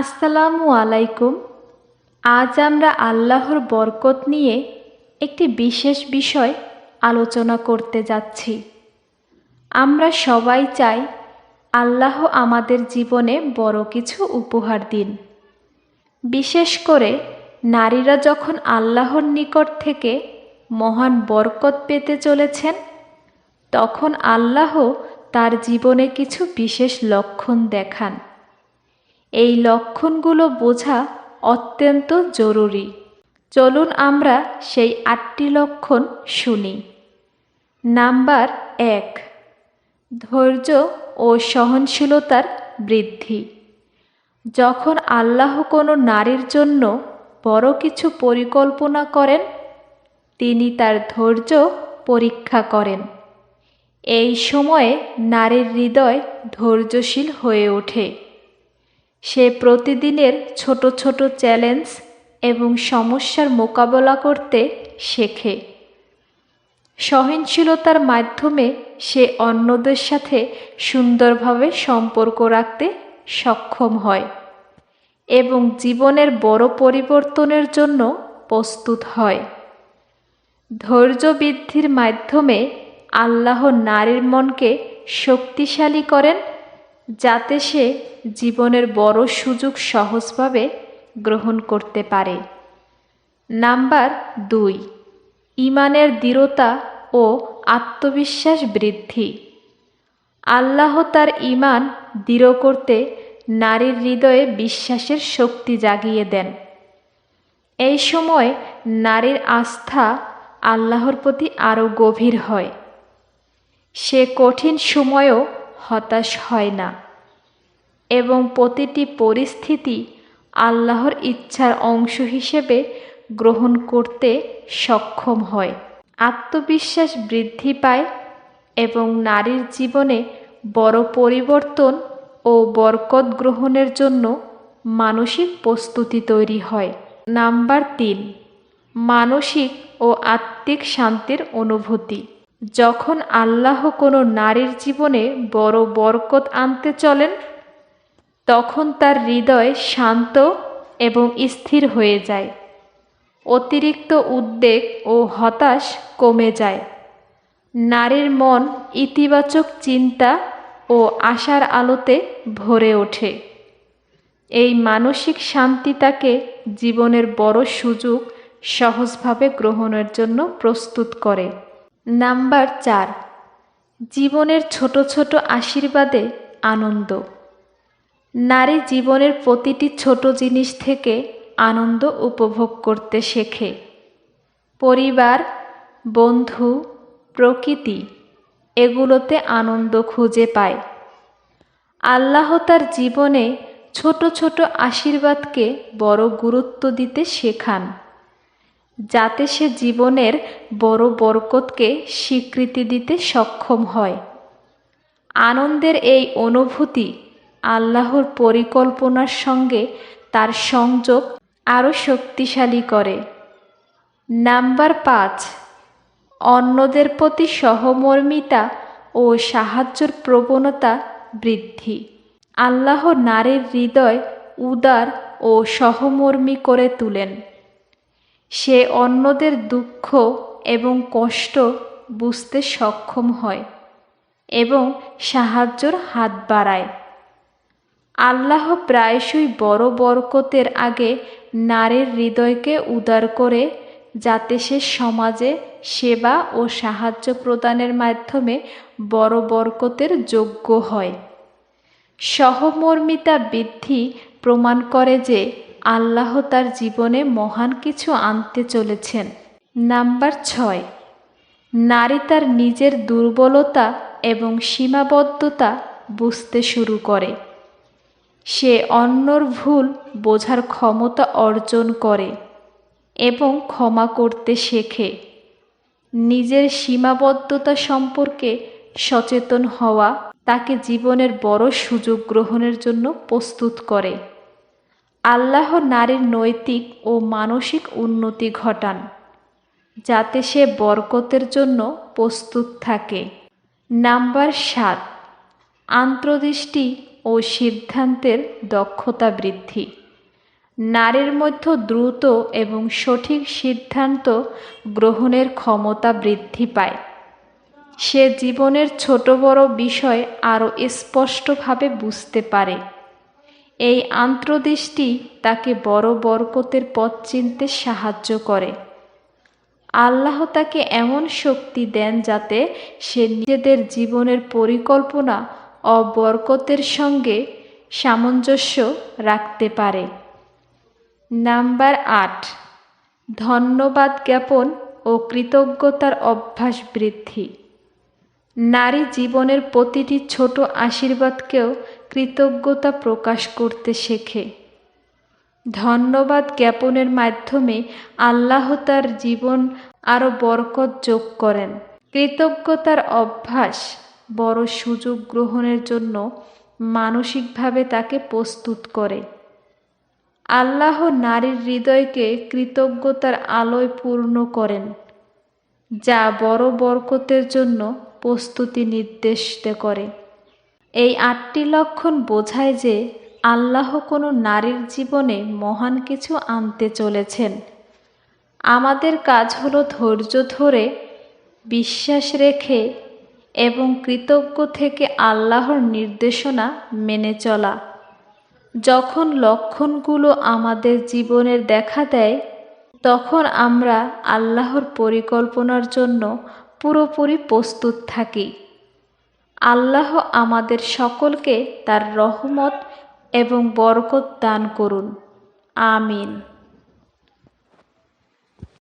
আসসালামু আলাইকুম। আজ আমরা আল্লাহর বরকত নিয়ে একটি বিশেষ বিষয় আলোচনা করতে যাচ্ছি। আমরা সবাই চাই আল্লাহ আমাদের জীবনে বড় কিছু উপহার দিন। বিশেষ করে নারীরা যখন আল্লাহর নিকট থেকে মহান বরকত পেতে চলেছেন, তখন আল্লাহ তার জীবনে কিছু বিশেষ লক্ষণ দেখান। এই লক্ষণগুলো বোঝা অত্যন্ত জরুরি। চলুন আমরা সেই আটটি লক্ষণ শুনি। নাম্বার এক, ধৈর্য ও সহনশীলতার বৃদ্ধি। যখন আল্লাহ কোনো নারীর জন্য বড় কিছু পরিকল্পনা করেন, তিনি তার ধৈর্য পরীক্ষা করেন। এই সময়ে নারীর হৃদয় ধৈর্যশীল হয়ে ওঠে। সে প্রতিদিনের ছোট ছোট চ্যালেঞ্জ এবং সমস্যার মোকাবেলা করতে শেখে। সহনশীলতার মাধ্যমে সে অন্যদের সাথে সুন্দরভাবে সম্পর্ক রাখতে সক্ষম হয় এবং জীবনের বড় পরিবর্তনের জন্য প্রস্তুত হয়। ধৈর্য বৃদ্ধির মাধ্যমে আল্লাহ নারীর মনকে শক্তিশালী করেন যাতে সে জীবনের বড় সুযোগ সহজভাবে গ্রহণ করতে পারে। নাম্বার দুই, ইমানের দৃঢ়তা ও আত্মবিশ্বাস বৃদ্ধি। আল্লাহ তার ইমান দৃঢ় করতে নারীর হৃদয়ে বিশ্বাসের শক্তি জাগিয়ে দেন। এই সময় নারীর আস্থা আল্লাহর প্রতি আরও গভীর হয়। সে কঠিন সময়েও হতাশ হয় না। এবং প্রতিটি পরিস্থিতি আল্লাহর ইচ্ছার অংশ হিসেবে গ্রহণ করতে সক্ষম হয়। আত্মবিশ্বাস বৃদ্ধি পায় এবং নারীর জীবনে বড় পরিবর্তন ও বরকত গ্রহণের জন্য মানসিক প্রস্তুতি তৈরি হয়। নাম্বার তিন, মানসিক ও আত্মিক শান্তির অনুভূতি। যখন আল্লাহ কোনো নারীর জীবনে বড় বরকত আনতে চলেন, তখন তার হৃদয় শান্ত এবং স্থির হয়ে যায়। অতিরিক্ত উদ্বেগ ও হতাশ কমে যায়। নারীর মন ইতিবাচক চিন্তা ও আশার আলোতে ভরে ওঠে। এই মানসিক শান্তি তাকে জীবনের বড় সুযোগ সহজভাবে গ্রহণের জন্য প্রস্তুত করে। নাম্বার চার, জীবনের ছোট ছোট আশীর্বাদে আনন্দ। নারী জীবনের প্রতিটি ছোট জিনিস থেকে আনন্দ উপভোগ করতে শেখে। পরিবার, বন্ধু, প্রকৃতি, এগুলোতে আনন্দ খুঁজে পায়। আল্লাহ তার জীবনে ছোট ছোট আশীর্বাদকে বড় গুরুত্ব দিতে শেখান। যাতে সে জীবনের বড় বরকতকে স্বীকৃতি দিতে সক্ষম হয়। আনন্দের এই অনুভূতি আল্লাহর পরিকল্পনার সঙ্গে তার সংযোগ আরও শক্তিশালী করে। নাম্বার পাঁচ, অন্যদের প্রতি সহমর্মিতা ও সাহায্যর প্রবণতা বৃদ্ধি। আল্লাহ নারীর হৃদয় উদার ও সহমর্মী করে তুলেন। সে অন্যদের দুঃখ এবং কষ্ট বুঝতে সক্ষম হয় এবং সাহায্যর হাত বাড়ায়। আল্লাহ প্রায়শই বড় বরকতের আগে নারীর হৃদয়কে উদার করে, যাতে সে সমাজে সেবা ও সাহায্য প্রদানের মাধ্যমে বড় বরকতের যোগ্য হয়। সহমর্মিতা বৃদ্ধি প্রমাণ করে যে আল্লাহ তার জীবনে মহান কিছু আনতে চলেছেন। নাম্বার ছয়, নারী তার নিজের দুর্বলতা এবং সীমাবদ্ধতা বুঝতে শুরু করে। সে অন্যর ভুল বোঝার ক্ষমতা অর্জন করে এবং ক্ষমা করতে শেখে। নিজের সীমাবদ্ধতা সম্পর্কে সচেতন হওয়া তাকে জীবনের বড় সুযোগ গ্রহণের জন্য প্রস্তুত করে। আল্লাহ নারীর নৈতিক ও মানসিক উন্নতি ঘটান, যাতে সে বরকতের জন্য প্রস্তুত থাকে। নাম্বার সাত, আন্তর্দৃষ্টি ও সিদ্ধান্তের দক্ষতা বৃদ্ধি। নারীর মধ্যে দ্রুত এবং সঠিক সিদ্ধান্ত গ্রহণের ক্ষমতা বৃদ্ধি পায়। সে জীবনের ছোট বড় বিষয় আরও স্পষ্টভাবে বুঝতে পারে। এই আন্তর্দৃষ্টি তাকে বড় বরকতের পথ চিনতে সাহায্য করে। আল্লাহ তাকে এমন শক্তি দেন যাতে সে নিজেদের জীবনের পরিকল্পনা ও বরকতের সঙ্গে সামঞ্জস্য রাখতে পারে। নাম্বার আট, ধন্যবাদ জ্ঞাপন ও কৃতজ্ঞতার অভ্যাস বৃদ্ধি। নারী জীবনের প্রতিটি ছোট আশীর্বাদকেও কৃতজ্ঞতা প্রকাশ করতে শেখে। ধন্যবাদ জ্ঞাপনের মাধ্যমে আল্লাহ তার জীবন আরও বরকত যোগ করেন। কৃতজ্ঞতার অভ্যাস বড় সুযোগ গ্রহণের জন্য মানসিকভাবে তাকে প্রস্তুত করে। আল্লাহ নারীর হৃদয়কে কৃতজ্ঞতার আলোয় পূর্ণ করেন, যা বড় বরকতের জন্য প্রস্তুতি নির্দেশ করে। এই আটটি লক্ষণ বোঝায় যে আল্লাহ কোনো নারীর জীবনে মহান কিছু আনতে চলেছেন। আমাদের কাজ হলো ধৈর্য ধরে, বিশ্বাস রেখে এবং কৃতজ্ঞ থেকে আল্লাহর নির্দেশনা মেনে চলা। যখন লক্ষণগুলো আমাদের জীবনের দেখা দেয়, তখন আমরা আল্লাহর পরিকল্পনার জন্য পুরোপুরি প্রস্তুত থাকি। আল্লাহ আমাদের সকলকে তার রহমত এবং বরকত দান করুন। আমিন।